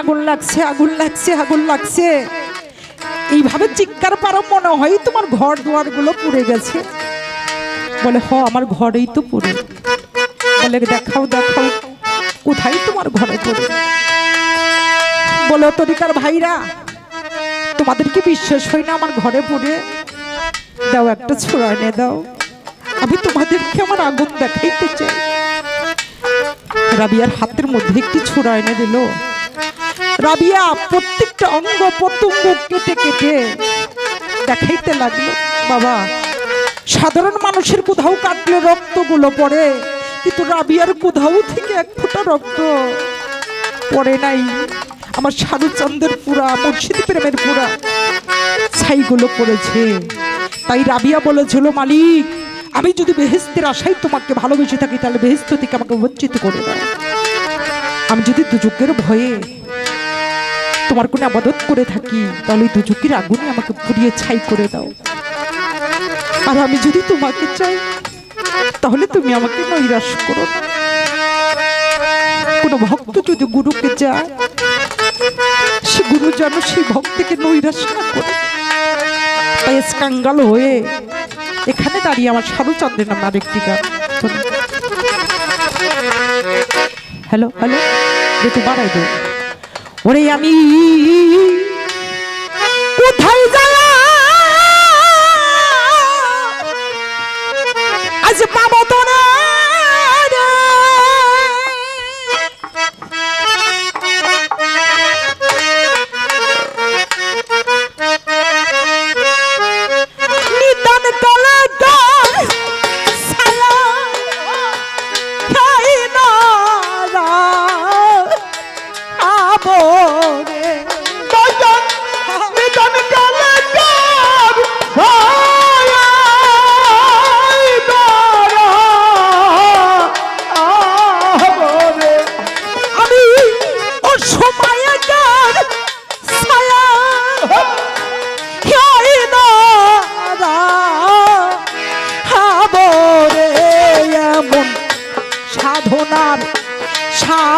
আগুন লাগছে আগুন লাগছে আগুন লাগছে। এইভাবে চিৎকার পারো, মনে হয় তোমার ঘর দুয়ারগুলো পুড়ে গেছে। বলে, হ, আমার ঘরেই তো পুড়ে। বলে, দেখাও দেখাও, কোথায় তোমার ঘরে পড়ে? বলো তরিকার ভাইরা, তোমাদের কি বিশ্বাস হয় না আমার ঘরে পড়ে? দাও একটা ছোড়া এনে দাও। আমি তোমাদেরকে আমার আগুন দেখাইতে চাই। রাবিয়ার হাতের মধ্যে একটি ছোড়া এনে দিল। রাবিয়া, প্রত্যেকটা অঙ্গ প্রত্যঙ্গ কেটে কেটে দেখাইতে লাগল, বাবা। সাধারণ মানুষের কোথাও কাটলে রক্তগুলো পড়ে, কিন্তু রাবিয়ার কোথাও থেকে এক ফোঁটা রক্ত পড়ে নাই। আমার সাধুচন্দ্রের পুরা, মুর্শিদ প্রেমের পুরা ছাইগুলো পড়েছে। তাই রাবিয়া বলেছিল মালিক, আমি যদি বেহেস্তের আশায় তোমাকে ভালোবেসে থাকি, তাহলে বেহেস্ত থেকে আমাকে বঞ্চিত করে দাও। আমি যদি দুযুগের ভয়ে তোমার কোনো আবাদত করে থাকি, তাহলে ওই দুযুগের আগুনে আমাকে পুড়িয়ে ছাই করে দাও। আর আমি যদি তোমাকে চাই, তাহলে তুমি আমাকে নৈরাশ করো কোনো ভক্ত যদি গুরুকে যায় সে গুরু যেন সেই ভক্তকে নৈরাশ না করে। তাই স্কাঙ্গাল হয়ে এখানে দাঁড়িয়ে আমার সাধুচন্দ্রের নাম আরেকটি গান হ্যালো হ্যালো, একটু বাড়াই দো ওরে আমি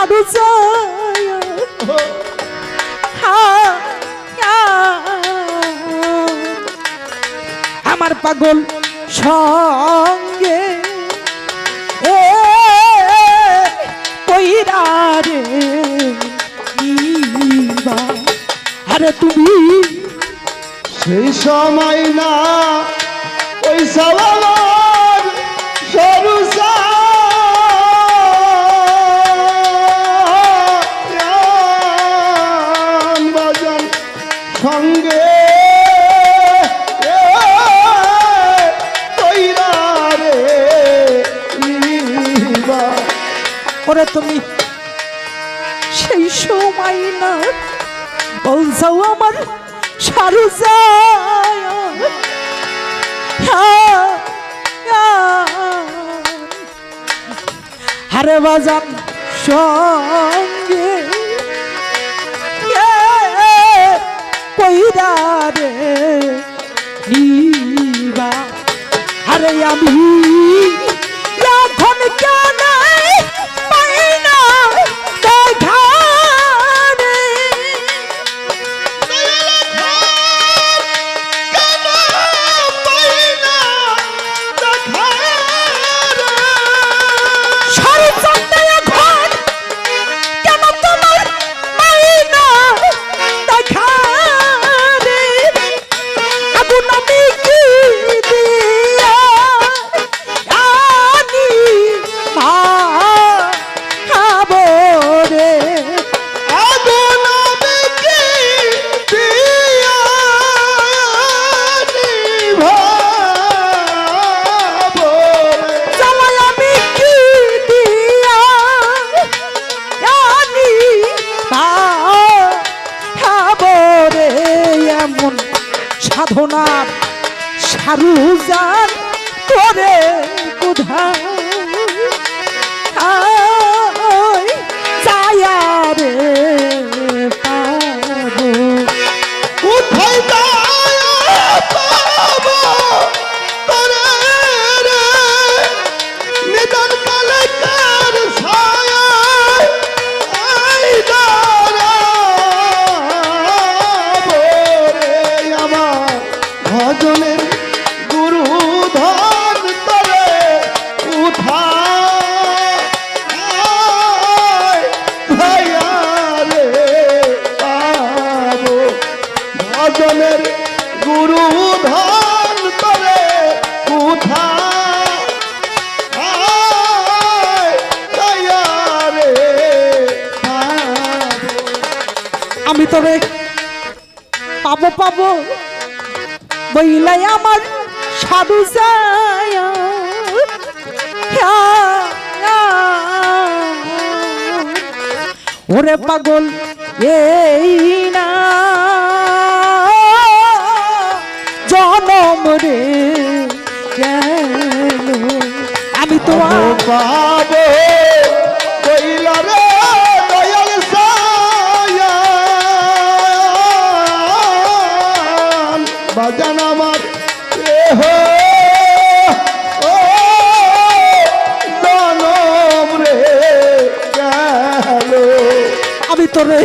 সাধু আমার পাগল সঙ্গে এ কইরা রে। আরে তুমি সেই সময় না, ওই সরু বাজন ওরে তুমি? সেই সময় না বলছাও আমার, সারু হারে বাজান, সঙ্গে কইরা রে নিবা। আরে আমি এখন সারু যান তোরে কোথায় তবে পাবো পাবো। বইলাই আমার সাধু ওরে পাগল এই না। জনম রে। আমি তোরে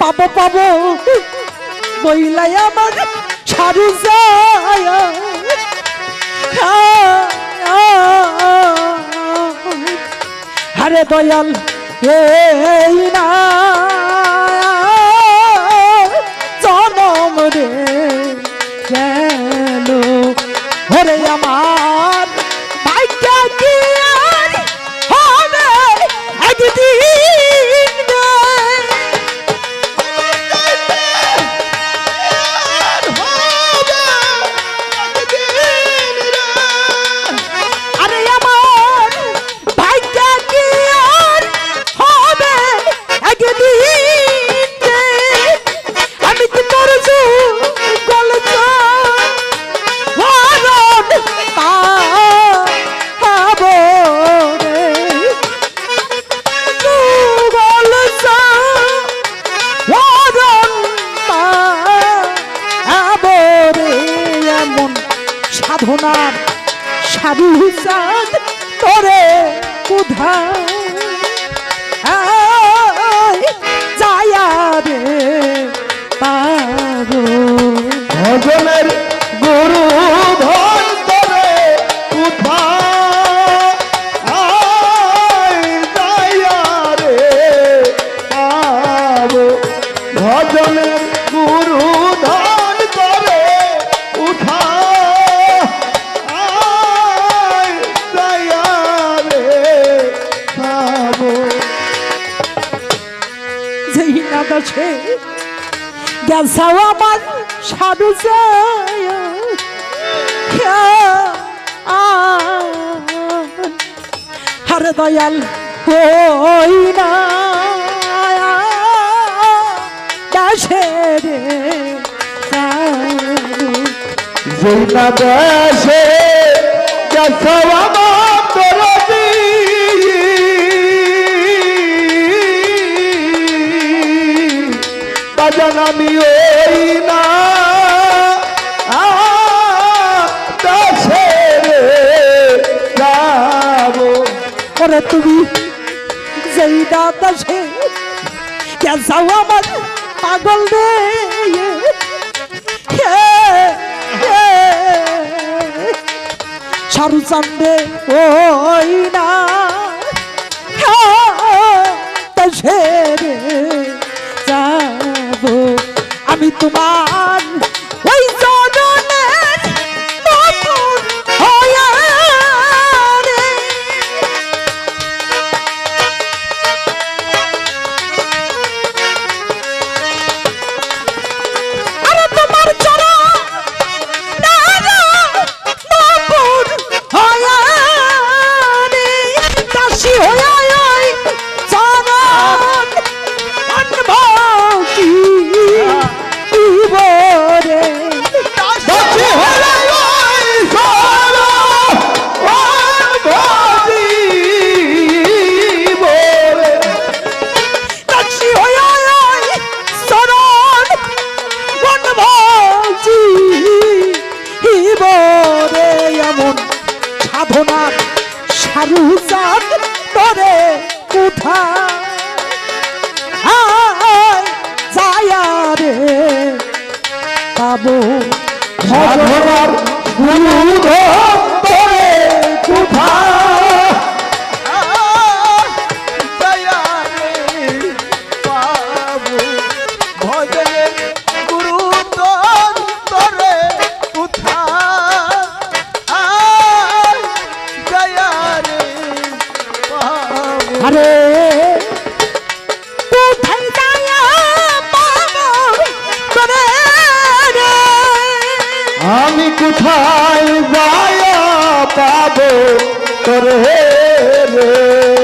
পাবো পাবো। বইলাই আমার সারু যায়। হারে দয়াল এই না। জনম রে গেল ওরে আমার চাঁদ তোরে কোথায় যায়া রে পাবো ভজনের গেছাও আমার সাধু হরে দয়াল হই না রে সাধু। যেই না দেশে গেছো আমার বাজান আমি ওই না। ওরে তুমি যেই দাদা সে গেছাও আমার পাগল রে? সারু চান্দে ওই না। সে তোমার বাঁচি হিবরে এমন সাধনার সারু চাঁদ তরে কোথা যায়া রে। পাবো সাধনার কোথায় যায়া পাবো করে রে।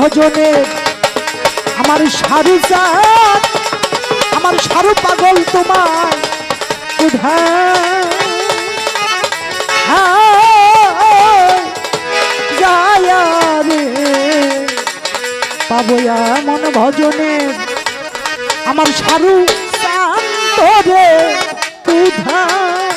ভজনে আমার সারু চাঁদ আমার সারু পাগল তোমার। পাবো এমন ভজনে আমার সারু শান্ত রে কোথায়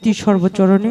ভক্তি সর্বচরণে